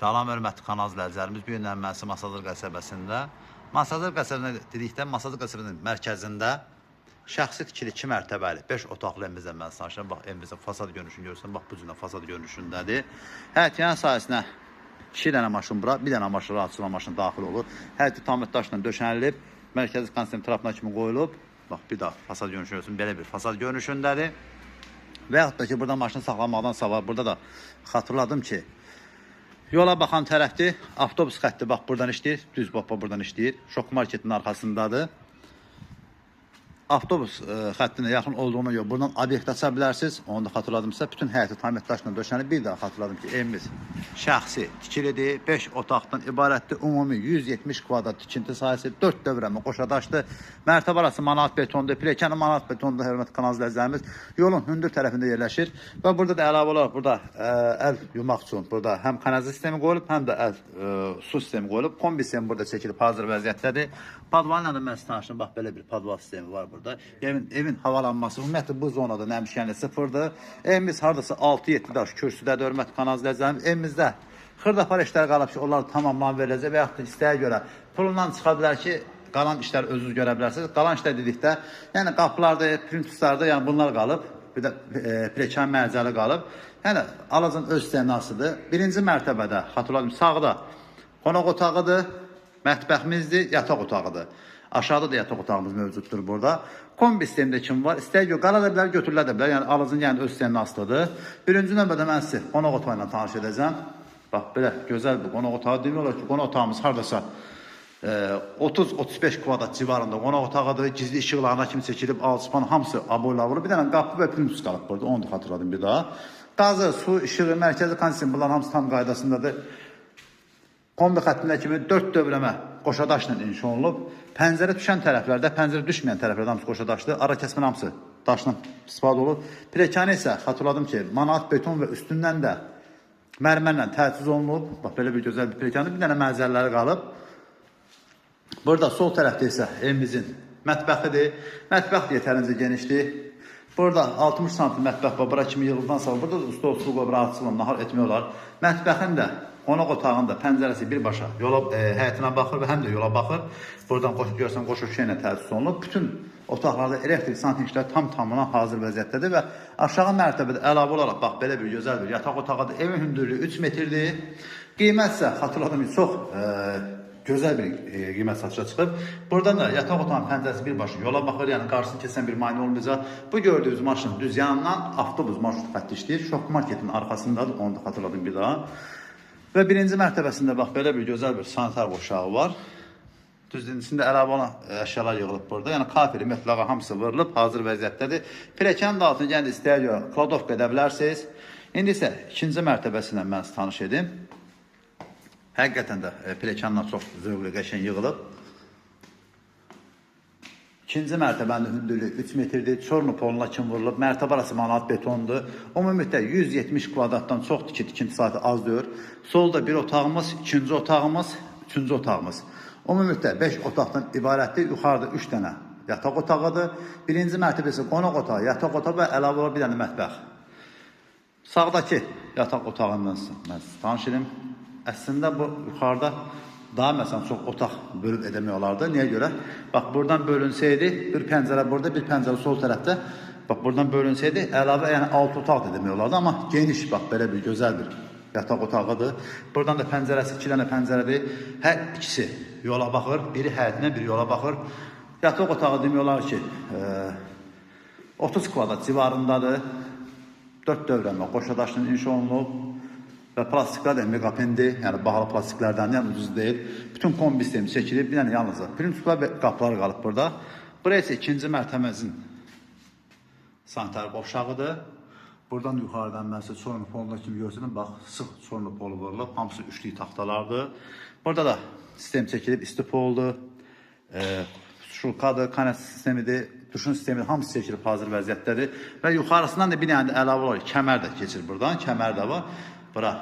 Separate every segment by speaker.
Speaker 1: Salam hörmətli kanal izləyicilərimiz. Bu gün Mənsi Masazır qəsəbəsində. Masazır qəsəbəsində dedikdə Masazır qəsəbəsinin mərkəzində şəxsi tikili 2 mərtəbəli 5 otaqlı evimizdən mən danışıram. Bax evimizin fasad görünüşünü görürsən. Bax bu cür fasad görünüşündədir. Həyət yan sahəsinə 2 dənə maşın bura, bir dənə maşın rahat sulan maşın daxil olur. Həyəti tam daşla döşənilib, mərkəzi kondisioner trapına kimi qoyulub. Bax bir daha fasad görünüşü görürsün. Belə bir fasad görünüşündədir. Və yaxud da ki, burada maşın saxlamaqdan savab, burada da xatırladım ki, yola baxan tərəfdir, avtobus xətti bax buradan işləyir, düz bax buradan işləyir. Şok marketin arxasındadır. Avtobus ə, xəttinə yaxın olduğuna görə buradan obyekt aça bilərsiniz. Onu da xatırladım sizə. Bütün həyəti tamir daşla döşənib. Bir daha xatırladım ki, evimiz şəxsi tikilidir. 5 otaqdan ibarətdir. Ümumi 170 kvadrat tikinti sahəsi, 4 dövrəmə qoşadaşdır. Mərtəbə arası manat betondur. Piləkəni manat betondur. Hörmətli kanal izləyicilərimiz. Yolun hündür tərəfində yerləşir və burada da əlavə olaraq burada ə, əl yumaq üçün burada həm kanalizasiya sistemi qoyulub, həm də əl ə, su sistemi qoyulub. Kombi sistemi burada çəkilib hazır vəziyyətdədir. Padvanla da mən sizə danışdım. Bax belə bir padval sistemi var burada. Evin evin havalanması ümumiyyətlə bu zonada nəmişkənli sıfırdır. Evimiz hardasa 6-7 daş kürsüdədir hörmətli kanal izləyicilərimiz. Evimizdə xırdapar işlər qalıb ki, onlar tamamlan veriləcək və yaxud da istəyə görə pulundan çıxa bilər ki, qalan işlər özünüz görə bilərsiniz. Qalan işlər dedikdə, yəni qapılarda, printuslarda, yəni bunlar qalıb. Bir də e, plekan mərcəli qalıb. Yəni alacın öz istənasıdır. Birinci mərtəbədə xatırladım sağda qonaq otağıdır, mətbəximizdir, yataq otağıdır. Aşağıda da yataq otağımız mövcuddur burada. Kombi sistemində kim var? İstər gö qala da bilər, götürülə də bilər. Yəni alıcının yəni öz istənasıdır. Birinci növbədə mən sizi qonaq otağı tanış edəcəm. Bax belə gözəl bir qonaq otağı demək olar ki, qonaq otağımız hardasa e, 30-35 kvadrat civarında qonaq otağıdır. Gizli işıqlarına kimi çəkilib, alçıpan hamısı aboyla vurulub. Bir dənə qapı və printus qalıb burada. Onu da xatırladım bir daha. Qazı, su, işığı, mərkəzi kondisioner bunların hamısı tam qaydasındadır. Kombi xəttində kimi 4 dövrəmə qoşadaşla inşa olunub. Pəncərə düşən tərəflərdə, pəncərə düşməyən tərəflərdə hamısı qoşadaşdır. Ara kəsmə hamısı daşla istifadə olunub. Piləkəni isə xatırladım ki, manat beton və üstündən də mərmərlə təchiz olunub. Bax belə bir gözəl bir piləkəni, bir dənə məzəlləri qalıb. Burada sol tərəfdə isə evimizin mətbəxidir. Mətbəx yetərincə genişdir. Burada 60 sm mətbəx var. Bura kimi yığıldan sonra burada da stol, su qoyub rahatçılıqla nahar etmək olar. Mətbəxin də qonaq otağında pəncərəsi birbaşa yola e, həyətinə baxır və həm də yola baxır. Buradan qoşu görsən qoşu ilə təchiz olunub. Bütün otaqlarda elektrik santriklər tam tamına hazır vəziyyətdədir və aşağı mərtəbədə əlavə olaraq bax belə bir gözəl bir yataq otağıdır. Evin hündürlüyü 3 metrdir. Qiymət isə xatırladım çox e, gözəl bir e, qiymət satışa çıxıb. Buradan da yataq otağının pəncərəsi birbaşa yola baxır, yəni qarşısını keçən bir maneə olmayacaq. Bu gördüyünüz maşın düz yanından avtobus marşrut xətti işləyir. Şok marketin arxasındadır, onu da xatırladım bir daha. Və birinci mərtəbəsində bax belə bir gözəl bir sanitar qovşağı var. Düzdür, içində əlavə olan əşyalar yığılıb burada. Yəni kafiri, metlağa hamısı vurulub, hazır vəziyyətdədir. Piləkənin də altına yəni istəyə görə kladovka edə. İndi isə ikinci mərtəbəsindən mən sizi tanış edim. Həqiqətən də e, piləkənlər çox zövqlü, qəşəng yığılıb. İkinci mərtəbənin hündürlüyü 3 metrdir. Çorlu poluna kim vurulub. Mərtəbə arası manat betondur. Ümumilikdə 170 kvadratdan çox tiki tikinti saatı az deyir. Solda bir otağımız, ikinci otağımız, üçüncü otağımız. Ümumilikdə 5 otaqdan ibarətdir. Yuxarıda 3 dənə yataq otağıdır. Birinci mərtəbəsi qonaq otağı, yataq otağı və əlavə olaraq bir dənə mətbəx. Sağdakı yataq otağından mən tanış edim. Əslində bu yuxarıda daha məsələn çox otaq bölüb edəmək olardı. Niyə görə? Bax buradan bölünsəydi, bir pəncərə burada, bir pəncərə sol tərəfdə. Bax buradan bölünsəydi, əlavə yəni alt otaq da demək olardı, amma geniş bax belə bir gözəl bir yataq otağıdır. Buradan da pəncərəsi, iki dənə pəncərədir. Hər ikisi yola baxır, biri həyətinə, biri yola baxır. Yataq otağı demək olar ki, e, 30 kvadrat civarındadır. 4 dövrəmə qoşadaşla inşa olunub və plastiklər də megapendir, yəni bahalı plastiklərdən, yəni ucuz deyil. Bütün kombi sistemi çəkilib, dənə yalnız prinsiplər və qapılar qalıb burada. Bura isə ikinci mərtəbəmizin sanitar qovşağıdır. Buradan yuxarıdan mən sizə çorlu poluna kimi görsənəm. Bax, sıx çorlu polu vurulub, hamısı üçlük taxtalardır. Burada da sistem çəkilib, istipoldur. E, şulkadır, kanat sistemidir, duşun sistemi hamısı çəkilib hazır vəziyyətdədir və yuxarısından da bir dənə də əlavə olaraq kəmər də keçir buradan, kəmər də var. Bura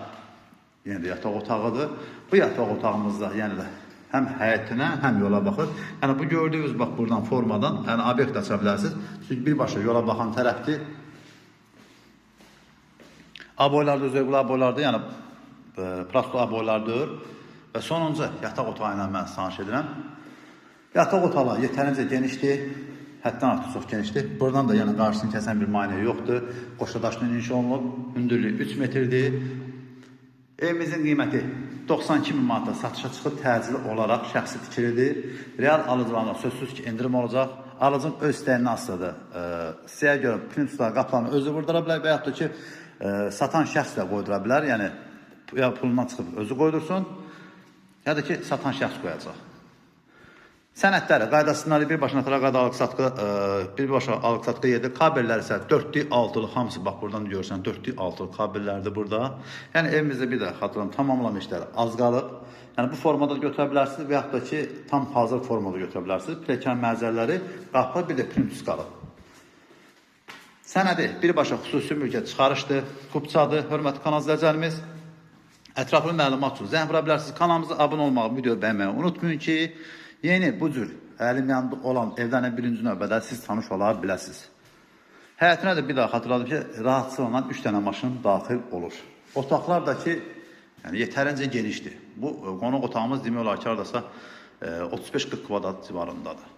Speaker 1: də yataq otağıdır. Bu yataq otağımızda yəni də həm həyətinə, həm yola baxır. Yəni bu gördüyünüz bax buradan formadan, yəni obyekt aça bilərsiniz. Çünki birbaşa yola baxan tərəfdir. Aboylarda, zövqlü aboylarda, yəni e, prosto boylardır. Və sonuncu yataq otağı ilə mən tanış edirəm. Yataq otağı yetərincə genişdir. Həddən artıq çox genişdir. Buradan da yəni qarşısını kəsən bir maneə yoxdur. Qoşadaşla inşa olunub. Hündürlüyü 3 metrdir. Evimizin qiyməti 92 min manata satışa çıxıb təcili olaraq şəxsi tikilidir. Real alıcılarına sözsüz ki, endirim olacaq. Alıcının öz istəyindən asılıdır. E, sizə görə printslar qapağını özü vurdura bilər və yaxud da ki, e, satan şəxs də qoydura bilər. Yəni ya pulundan çıxıb özü qoydursun, ya da ki, satan şəxs qoyacaq. Sənədləri, qaydasınları birbaşa notara qayda alıq satqı, e, birbaşa alıq satqı yerdə kabellər isə 4-lük, 6-lıq hamısı bax buradan görürsən 4-lük, 6-lıq kabellərdir burada. Yəni evimizdə bir də xatırlam tamamlama işləri az qalıb. Yəni bu formada da götürə bilərsiniz və yaxud da ki, tam hazır formada götürə bilərsiniz. Plekan məzərləri, qapı bir də printus qalıb. Sənədi birbaşa xüsusi mülkiyyət çıxarışdır, kupçadır, hörmətli kanal izləyicilərimiz. Ətraflı məlumat üçün zəng vura bilərsiniz. Kanalımıza abunə olmağı, video bəyənməyi unutmayın ki, yeni bu cür əlim yanında olan evlərlə birinci növbədə siz tanış ola biləsiniz. Həyətinə də bir daha xatırladım ki, rahatçılıqla 3 dənə maşın daxil olur. Otaqlar da ki, yəni yetərincə genişdir. Bu e, qonaq otağımız demək olar ki, hardasa e, 35-40 kvadrat civarındadır.